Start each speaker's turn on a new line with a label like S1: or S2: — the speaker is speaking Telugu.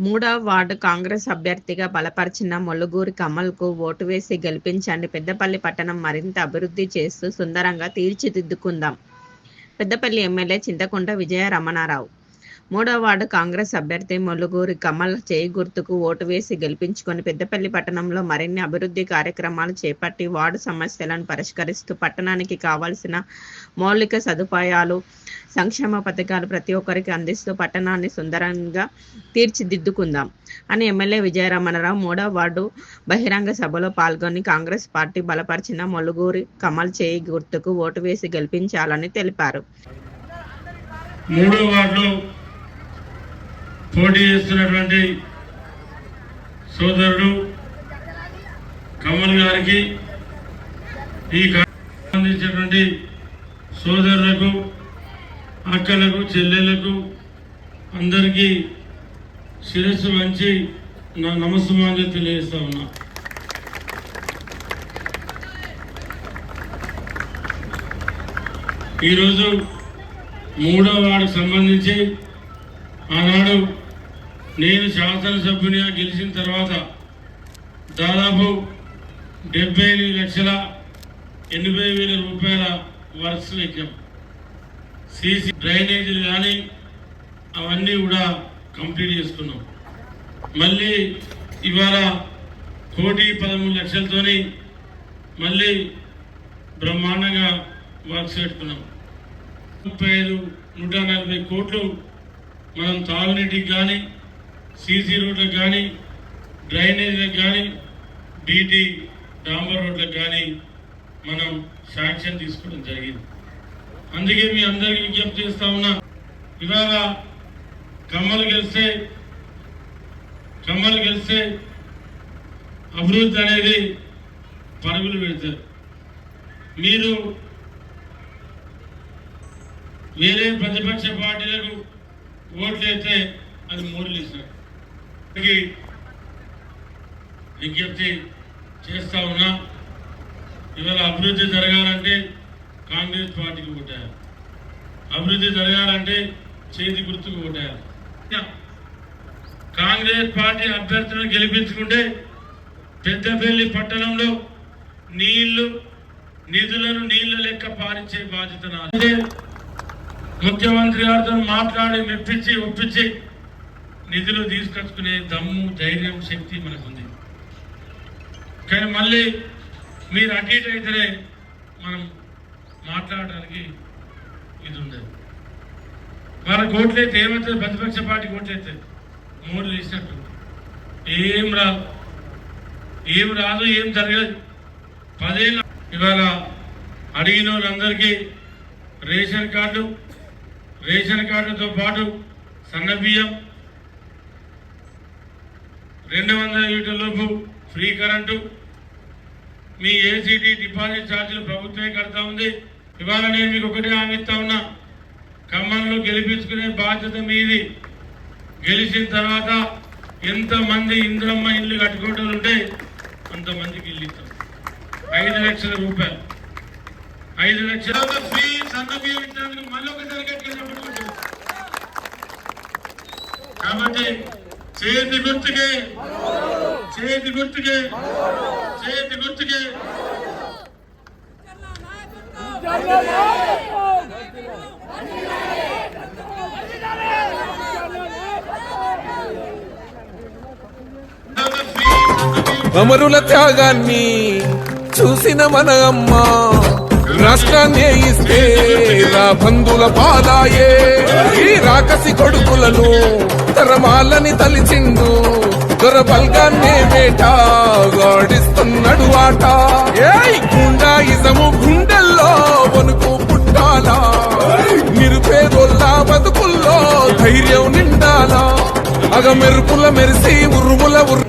S1: మూడవ వార్డు కాంగ్రెస్ అభ్యర్థిగా బలపరిచిన మొలుగూరి కమల్కు ఓటు వేసి గెలిపించండి. పెద్దపల్లి పట్టణం మరింత అభివృద్ధి చేస్తూ సుందరంగా తీర్చిదిద్దుకుందాం. పెద్దపల్లి ఎమ్మెల్యే చింతకుంట విజయ రమణారావు మూడో వార్డు కాంగ్రెస్ అభ్యర్థి మొలుగూరి కమల్ చేయి గుర్తుకు ఓటు వేసి గెలిపించుకొని పెద్దపల్లి పట్టణంలో మరిన్ని అభివృద్ధి కార్యక్రమాలు చేపట్టి వార్డు సమస్యలను పరిష్కరిస్తూ పట్టణానికి కావాల్సిన మౌలిక సదుపాయాలు సంక్షేమ పథకాలు ప్రతి ఒక్కరికి అందిస్తూ పట్టణాన్ని సుందరంగా తీర్చిదిద్దుకుందాం అని ఎమ్మెల్యే విజయరమణరావు మూడో వార్డు బహిరంగ సభలో పాల్గొని కాంగ్రెస్ పార్టీ బలపరిచిన మొలుగూరి కమల్ చేయి గుర్తుకు ఓటు వేసి గెలిపించాలని తెలిపారు.
S2: మూడో వార్డు పోటీ చేస్తున్నటువంటి సోదరుడు కమల్ గారికి ఈ సంబంధించినటువంటి సోదరులకు అక్కలకు చెల్లెలకు అందరికీ శిరస్సు వంచి నా నమస్సుమాన్ని తెలియజేస్తా ఉన్నా. ఈరోజు మూడో వార్డుకు సంబంధించి ఆనాడు నేను శాసనసభ్యునిగా గెలిచిన తర్వాత దాదాపు డెబ్బై ఎనిమిది లక్షల ఎనభై వేల రూపాయల వర్క్స్ ఎక్కాం సీసీ డ్రైనేజీలు కానీ అవన్నీ కూడా కంప్లీట్ చేసుకున్నాం. మళ్ళీ ఇవాళ కోటి పదమూడు లక్షలతోని మళ్ళీ బ్రహ్మాండంగా వర్క్స్ పెట్టుకున్నాం. ముప్పై ఐదు నూట నలభై కోట్లు మనం తాగునీటికి కానీ సీసీ రోడ్లకు కానీ డ్రైనేజీలకు కానీ బీటీ డాంబర్ రోడ్లకు కానీ మనం శాంక్షన్ తీసుకోవడం జరిగింది. అందుకే మీ అందరికీ విజ్ఞప్తి చేస్తా ఉన్నా ఇవాళ కమ్మలు గెలిస్తే కమ్మలు గెలిస్తే అభివృద్ధి అనేది పరుగులు పెడతారు. మీరు వేరే ప్రతిపక్ష పార్టీలకు ఓట్లు అయితే అది మూడులు ఇస్తారు. విజ్ఞప్తి చేస్తా ఉన్నా ఇవాళ అభివృద్ధి జరగాలంటే కాంగ్రెస్ పార్టీకి ఓటారు అభివృద్ధి జరగాలంటే చేతి గుర్తుకు ఓటారు కాంగ్రెస్ పార్టీ అభ్యర్థులను గెలిపించుకుంటే పెద్దపల్లి పట్టణంలో నీళ్ళు నిధులను నీళ్ళ లెక్క పాలించే బాధ్యత నాది. ముఖ్యమంత్రి గారితో మాట్లాడి మెప్పించి ఒప్పించి నిధులు తీసుకొచ్చుకునే దమ్ము ధైర్యం శక్తి మనకుంది. కానీ మళ్ళీ మీరు అటు ఇటు అయితేనే మనం మాట్లాడడానికి ఇది ఉండదు. వాళ్ళ కోట్లయితే ఏమవుతుంది ప్రతిపక్ష పార్టీ కోట్లయితే మూడు వేసినట్టు ఏం రాదు. ఏం రాదు ఏం జరగదు. పదేళ్ళు ఇవాళ అడిగిన వాళ్ళందరికీ రేషన్ కార్డు రేషన్ కార్డుతో పాటు సన్న బియ్యం రెండు వందల యూనిట్ల లోపు ఫ్రీ కరెంటు. మీ ఏసీటీ డిపాజిట్ ఛార్జీలు ప్రభుత్వమే కడతా ఉంది. ఇవాళ నేను మీకు ఒకటే హామీస్తా ఉన్నా. ఖమ్మంలో గెలిపించుకునే బాధ్యత మీది. గెలిచిన తర్వాత ఎంతమంది ఇంద్రమ్మ ఇల్లు కట్టుకోవటం ఉంటే అంతమందికి ఇల్లు ఇస్తాం. ఐదు లక్షల రూపాయలు. ఐదు లక్షల ఫ్రీ ఇచ్చినందుకు మళ్ళీ ఒకసారి కాబట్టి చేతి గుర్తుకే చేతి గుర్తుకి. చేతి గుర్తుకి.
S3: అమరుల త్యాగాన్ని చూసిన మన అమ్మ రాష్ట్రాన్ని ఇస్తే రా బంధుల పాదాయే. ఈ రాకసి కొడుకులను తరమాలని తలిచిండు. దొర బల్గాన్నే వేట గాడిస్తున్నాడు ఆట. ఏయ్! గుండాయిజము గుండెల్లో వణుకు పుట్టాలా? నిరుపేదోళ్ళ బతుకుల్లో ధైర్యం నిండాలా? అగ మెరుపుల మెరిసి ఉరుముల ఉరు